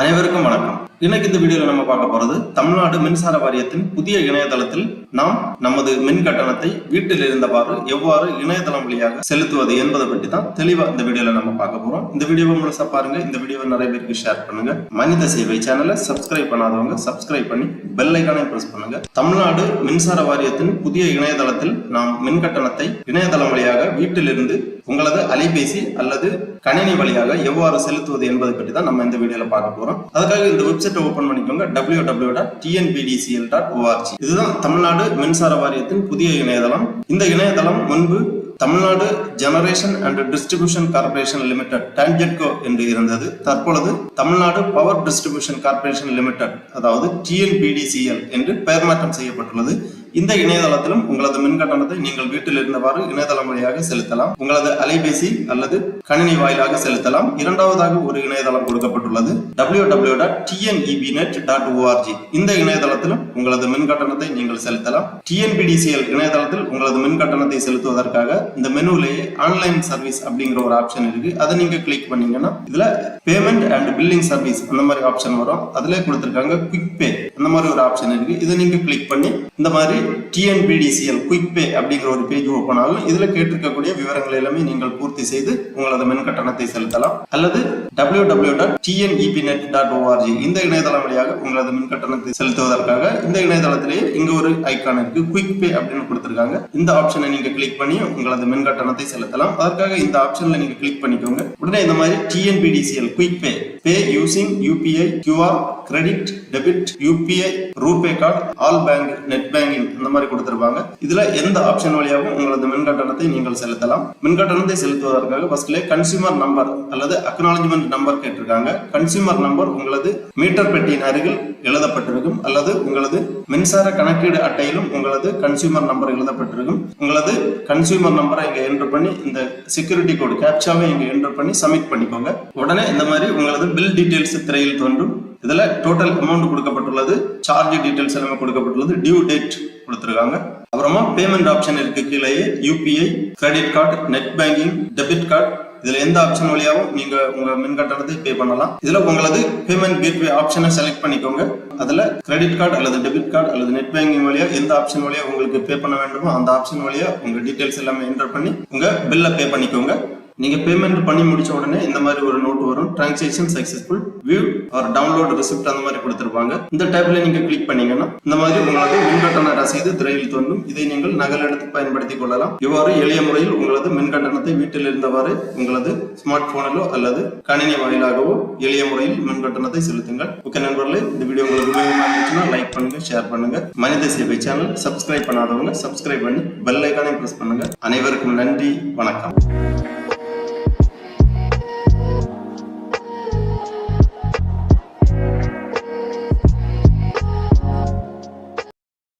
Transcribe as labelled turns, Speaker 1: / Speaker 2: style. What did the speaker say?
Speaker 1: அனைவருக்கும் வணக்கம். இன்னைக்கு இந்த வீடியோவில் நம்ம பார்க்க போறது தமிழ்நாடு மின்சார வாரியத்தின் புதிய இணையதளத்தில் நாம் நமது மின் கட்டணத்தை வீட்டில் இருந்தவாறு எவ்வாறு இணையதளம் வழியாக செலுத்துவது என்பதை பற்றி தான் தெளிவா இந்த வீடியோல நம்ம பார்க்க போறோம். இந்த வீடியோவை முழுசா பாருங்க. இந்த வீடியோவை நிறைய பேருக்கு ஷேர் பண்ணுங்க. மனித சேவை சேனலை சப்ஸ்கிரைப் பண்ணாதவங்க சப்ஸ்கிரைப் பண்ணி பெல் ஐக்கானை பிரஸ் பண்ணுங்க. தமிழ்நாடு மின்சார வாரியத்தின் புதிய இணையதளத்தில் நாம் மின் கட்டணத்தை இணையதளம் வழியாக வீட்டிலிருந்து உங்களது அலைபேசி அல்லது கணினி வழியாக எவ்வாறு செலுத்துவது என்பதை பற்றி தான் நம்ம இந்த வீடியோல பார்க்க போறோம். அதுக்காக இந்த வெப்சைட்டை ஓபன் பண்ணிக்கோங்க. W W dot TNPDCL dot ORG இதுதான் தமிழ்நாடு மின்சார வாரியத்தின் புதிய இணையதளம். இந்த இணையதளம் முன்பு Tamil Nadu generation and distribution corporation limited TANGEDCO என்று இருந்தது. தற்பொழுது Tamil Nadu power distribution corporation limited அதாவது டிஎன்பிடிசிஎல் என்று பெயர் மாற்றம் செய்யப்பட்டுள்ளது. இந்த இணையதளத்திலும் உங்களது மின் கட்டணத்தை நீங்கள் வீட்டில் இருந்தவாறு இணையதளம் வழியாக செலுத்தலாம். உங்களது அலைபேசி அல்லது கணினி வாயிலாக செலுத்தலாம். இரண்டாவதாக ஒரு இணையதளம் கொடுக்கப்பட்டுள்ளது. W W dot TNEB net dot ORG இந்த இணையதளத்திலும் உங்களது மின் கட்டணத்தை நீங்கள் செலுத்தலாம் டிஎன்பிடிசிஎல் இணையதளத்தில் உங்களது மின் கட்டணத்தை செலுத்துவதற்காக இந்த மெனுவிலேயே ஆன்லைன் சர்வீஸ் அப்படிங்கிற ஒரு ஆப்ஷன் இருக்கு. அதை நீங்க கிளிக் பண்ணீங்கன்னா இதுல பேமெண்ட் அண்ட் பில்லிங் சர்வீஸ் அந்த மாதிரி ஆப்ஷன் வரும். அதுல கொடுத்திருக்காங்க குவிக் பே அந்த மாதிரி ஒரு ஆப்ஷன் இருக்கு. இதை நீங்க கிளிக் பண்ணி இந்த மாதிரி டிஎன்பிடிசிஎல் குயிக் பே அப்படிங்கிற ஒரு பேஜ் ஓப்பன் ஆகும். இதுல கேட்டிருக்கக்கூடிய விவரங்கள் எல்லாமே நீங்கள் பூர்த்தி செய்து உங்களது மின் கட்டணத்தை செலுத்தலாம். அல்லது W W dot TNEB net dot ORG இந்த இணையதளம் வழியாக உங்களது மின் கட்டணத்தை செலுத்துவதற்காக இந்த இணையதளத்திலேயே இங்க ஒரு ஐக்கான் இருக்கு குயிக் பே அப்படின்னு கொடுத்திருக்காங்க. இந்த ஆப்ஷனை நீங்க கிளிக் பண்ணி உங்களது மின் கட்டணத்தை செலுத்தலாம். அதற்காக இந்த ஆப்ஷன்ல நீங்க கிளிக் பண்ணிக்கோங்க. உடனே இந்த மாதிரி TNPDCL quick pay pay using UPI QR credit debit UPI RuPay card all bank net banking இந்த மாதிரி கொடுத்துருப்பாங்க. இதுல எந்த ஆப்ஷன் வழியாகவும் உங்களது மின் கட்டணத்தை நீங்கள் செலுத்தலாம். மின் கட்டணத்தை செலுத்துவதற்காக ஃபர்ஸ்ட்ல கன்சியூமர் நம்பர் அல்லது அக்னாலஜ்மெண்ட் நம்பர் கேட்டிருக்காங்க. கன்சியூமர் நம்பர் உங்களது மீட்டர் பெட்டியின் அருகில் எழுதப்பட்டிருக்கும் அல்லது உங்களது மின்சார கணக்கீடு அட்டையிலும் உங்களது கன்சியூமர் நம்பர் எழுதப்பட்டிருக்கும். உங்களது கன்சியூமர் நம்பரை இங்க என்டர் பண்ணி இந்த செக்யூரிட்டி கோடு கேப்சாவை இங்க என்டர் பண்ணி சப்மிட் பண்ணிக்கோங்க. உடனே இந்த மாதிரி உங்களது பில் டீடைல்ஸ் திரையில் தோன்றும். இதுல டோட்டல் அமௌண்ட் கொடுக்கப்பட்டுள்ளது. சார்ஜ் டீடைல்ஸ் எல்லாமே கொடுக்கப்பட்டுள்ளது. டியூ டேட் கொடுத்துருக்காங்க. அப்புறமா பேமெண்ட் ஆப்ஷன் இருக்கு கீழேயே. UPI credit card net banking debit card இதுல எந்த ஆப்ஷன் வழியாகவும் நீங்க உங்க மின் கட்டணத்தை பே பண்ணலாம். இதுல உங்களது பேமெண்ட் கேட்வே ஆப்ஷனை செலக்ட் பண்ணிக்கோங்க. அதுல கிரெடிட் கார்டு அல்லது டெபிட் கார்டு அல்லது நெட் பேங்கிங் வழியா எந்த ஆப்ஷன் வழியா உங்களுக்கு பே பண்ண வேண்டுமோ அந்த ஆப்ஷன் வழியா உங்க டீடைல்ஸ் எல்லாமே என்டர் பண்ணி உங்க பில்லை பே பண்ணிக்கோங்க. நீங்க பேமெண்ட் பண்ணி முடிச்ச உடனே இந்த மாதிரி ஒரு நோட் வரும். Transaction successful view or download receipt அந்த மாதிரி கொடுத்துருப்பாங்க. இந்த டைப்ல நீங்க கிளிக் பண்ணீங்கன்னா இந்த மாதிரி உங்களது மின்கட்டண ரசீது திரையில் தோன்றும். இதை நீங்கள் நகல் எடுத்து பயன்படுத்திக் கொள்ளலாம். இவ்வாறு எளிய முறையில் உங்களது மின் கட்டணத்தை வீட்டில் இருந்தவாறு உங்களது ஸ்மார்ட் போனிலோ அல்லது கணினி வாயிலாகவோ எளிய முறையில் மின் கட்டணத்தை செலுத்துங்கள். ஓகே நண்பர்களே இந்த வீடியோ உங்களுக்கு உபயோகமாக இருந்துச்சுன்னா லைக் பண்ணுங்க ஷேர் பண்ணுங்க. மனித சேவை சேனல் சப்ஸ்கிரைப் பண்ணாதவங்க சப்ஸ்கிரைப் பண்ணி பெல் ஐக்கானை பிரஸ் பண்ணுங்க. அனைவருக்கும் நன்றி வணக்கம்.